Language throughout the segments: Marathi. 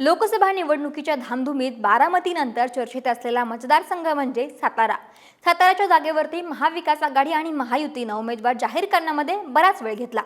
लोकसभा निवडणुकीच्या धामधुमीत बारामतीनंतर चर्चेत असलेला मतदारसंघ म्हणजे सातारा. साताराच्या जागेवरती महाविकास आघाडी आणि महायुतीनं उमेदवार जाहीर करण्यामध्ये बराच वेळ घेतला.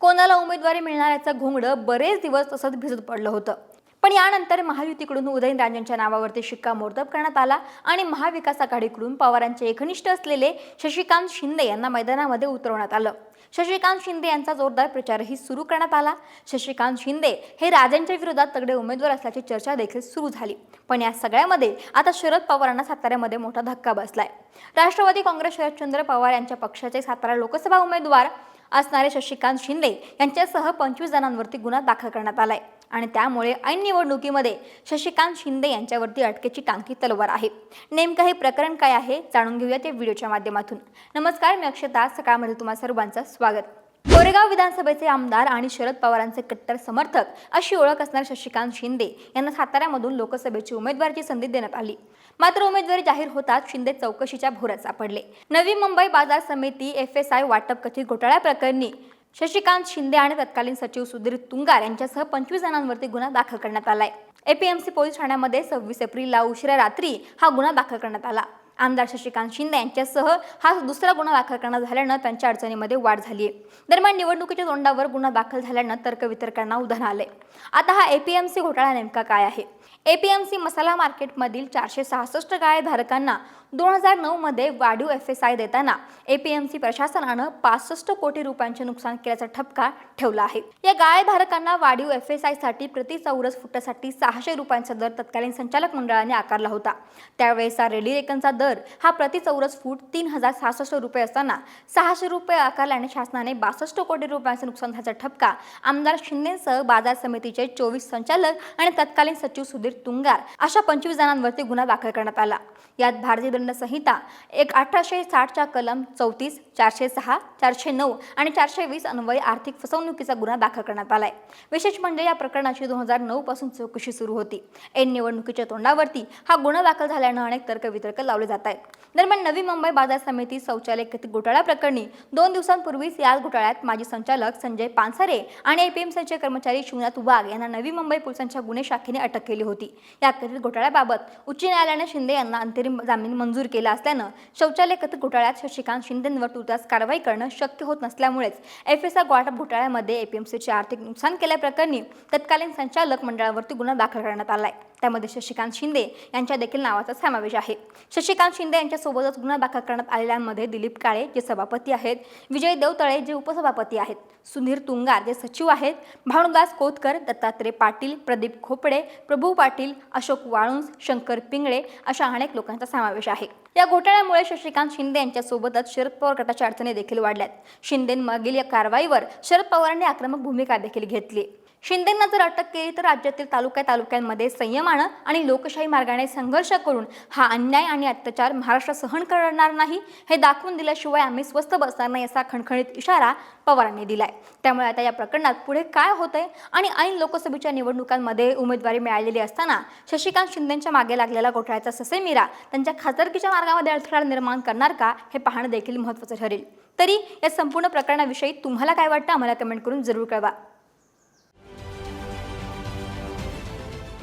कोणाला उमेदवारी मिळणार याचं घोंगडं बरेच दिवस तसंच भिजत पडलं होतं. पण यानंतर महायुतीकडून उदयनराजेंच्या नावावरती शिक्कामोर्तब करण्यात आला आणि महाविकास आघाडीकडून पवारांचे एकनिष्ठ असलेले शशिकांत शिंदे यांना मैदानामध्ये उतरवण्यात आलं. शशिकांत शिंदे यांचा जोरदार प्रचारही सुरू करण्यात आला. शशिकांत शिंदे हे राजेंच्या विरोधात तगडे उमेदवार असल्याची चर्चा देखील सुरू झाली. पण या सगळ्यामध्ये आता शरद पवारांना साताऱ्यामध्ये मोठा धक्का बसलाय. राष्ट्रवादी काँग्रेस शरदचंद्र पवार यांच्या पक्षाचे सातारा लोकसभा उमेदवार असणारे शशिकांत शिंदे यांच्यासह पंचवीस जणांवरती गुन्हा दाखल करण्यात आलाय. आणि त्यामुळे ऐन निवडणुकीमध्ये शशिकांत शिंदे यांच्यावरती अटकेची टांकी तलवार आहे. नेमकं हे प्रकरण काय आहे जाणून घेऊयात या व्हिडिओच्या माध्यमातून. नमस्कार मी अक्षता. सकाळमध्ये तुम्हा सर्वांचं स्वागत. कोरेगाव विधानसभेचे आमदार आणि शरद पवारांचे कट्टर समर्थक अशी ओळख असणारे शशिकांत शिंदे यांना साताऱ्यामधून लोकसभेची उमेदवारीची संधी देण्यात आली. मात्र उमेदवारी जाहीर होताच शिंदे चौकशीच्या भोऱ्यात सापडले. नवी मुंबई बाजार समिती एफ एस आय वाटप कथित घोटाळ्याप्रकरणी शशिकांत शिंदे आणि तत्कालीन सचिव सुधीर तुंगार यांच्यासह पंचवीस जणांवरती गुन्हा दाखल करण्यात आलाय. एपीएमसी पोलीस ठाण्यामध्ये सव्वीस एप्रिलला उशिरा रात्री हा गुन्हा दाखल करण्यात आला. आमदार शशिकांत शिंदे यांच्यासह हा दुसरा गुन्हा दाखल करण्यात झाल्यानं त्यांच्या अडचणीमध्ये वाढ झाली आहे दरम्यान निवडणुकीच्या तोंडावर गुन्हा दाखल झाल्यानं तर्कवितर्कांना उधाण आले आता हा एपीएमसी घोटाळा नेमका काय आहे? एपीएमसी मसाला मार्केटमधील चारशे सहासष्ट गाय धारकांना दोन हजार नऊमध्ये वाढीव एफ एस आय देताना एपीएमसी प्रशासनानं पासष्ट कोटी रुपयांचे नुकसान केल्याचा ठपका ठेवला आहे. या गाळेधारकांना वाढीव एफ एस आयसाठी प्रति चौरस फुटासाठी सहाशे रुपयांचा दर तत्कालीन संचालक मंडळाने आकारला होता. त्यावेळेचा रेडी रेकनचा दर हा प्रति चौरस फूट तीन हजार सहासष्ट रुपये असताना सहाशे रुपये आकारल्याने शासनाने बासष्ट कोटी रुपयांचे नुकसान झाल्याचा ठपका आमदार शिंदेसह बाजार समितीचे चोवीस संचालक आणि तत्कालीन सचिव सुधीर तुंगार अशा पंचवीस जणांवरती गुन्हा दाखल करण्यात आला. यात भारतीय दंड संहिता एक अठराशे साठच्या कलम चौतीस चारशे सहा चारशे नऊ आणि चारशे वीस अन्वये आर्थिक फसवणुकीचा गुन्हा दाखल करण्यात आलाय. विशेष म्हणजे या प्रकरणाची दोन हजार नऊ पासून चौकशी सुरू होती. एन निवडणुकीच्या तोंडावरती हा गुन्हा दाखल झाल्यानं अनेक तर्कवितर्क लावले जात आहेत. दरम्यान नवी मुंबई बाजार समिती शौचालय कथित घोटाळा प्रकरणी दोन दिवसांपूर्वीच याच घोटाळ्यात माजी संचालक संजय पानसरे आणि एपीएमसीचे कर्मचारी शिवनाथ वाघ यांना नवी मुंबई पोलिसांच्या गुन्हे शाखेने अटक केली होती. या कथित घोटाळ्याबाबत उच्च न्यायालयाने शिंदे यांना अंतरिम जामीन मंजूर केला असल्यानं शौचालय कथित घोटाळ्यात शशिकांत शिंदेंवर तुर्तास कारवाई करणं शक्य होत नसल्यामुळेच एफ एस वाटप घोटाळ्यामध्ये एपीएमसीचे आर्थिक नुकसान केल्याप्रकरणी तत्कालीन संचालक मंडळावरती गुन्हा दाखल करण्यात आला आहे त्यामध्ये शशिकांत शिंदे यांच्या देखील नावाचा समावेश आहे. शशिकांत शिंदे यांच्यासोबतच गुन्हा दाखल करण्यात आलेल्यांमध्ये दिलीप काळे जे सभापती आहेत विजय देवतळे जे उपसभापती आहेत सुधीर तुंगार जे सचिव आहेत भानुदास कोतकर दत्तात्रय पाटील प्रदीप खोपडे प्रभू पाटील अशोक वाळुंज शंकर पिंगळे अशा अनेक लोकांचा समावेश आहे. या घोटाळ्यामुळे शशिकांत शिंदे यांच्यासोबतच शरद पवार गटाच्या अडचणी देखील वाढल्यात. शिंदेमागील या कारवाईवर शरद पवारांनी आक्रमक भूमिका देखील घेतली. शिंदेंना जर अटक केली तर राज्यातील तालुक्या तालुक्यांमध्ये संयमानं आणि लोकशाही मार्गाने संघर्ष करून हा अन्याय आणि अत्याचार महाराष्ट्र सहन करणार नाही हे दाखवून दिल्याशिवाय आम्ही स्वस्थ बसणार नाही असा खणखणीत इशारा पवारांनी दिलाय. त्यामुळे आता या प्रकरणात पुढे काय होतंय आणि ऐन लोकसभेच्या निवडणुकांमध्ये उमेदवारी मिळालेली असताना शशिकांत शिंदेच्या मागे लागलेला घोटाळ्याचा ससेमिरा त्यांच्या खासदारकीच्या मार्गामध्ये अडथळा निर्माण करणार का हे पाहणं देखील महत्त्वाचं ठरेल. तरी या संपूर्ण प्रकरणाविषयी तुम्हाला काय वाटतं? आम्हाला कमेंट करून जरूर कळवा.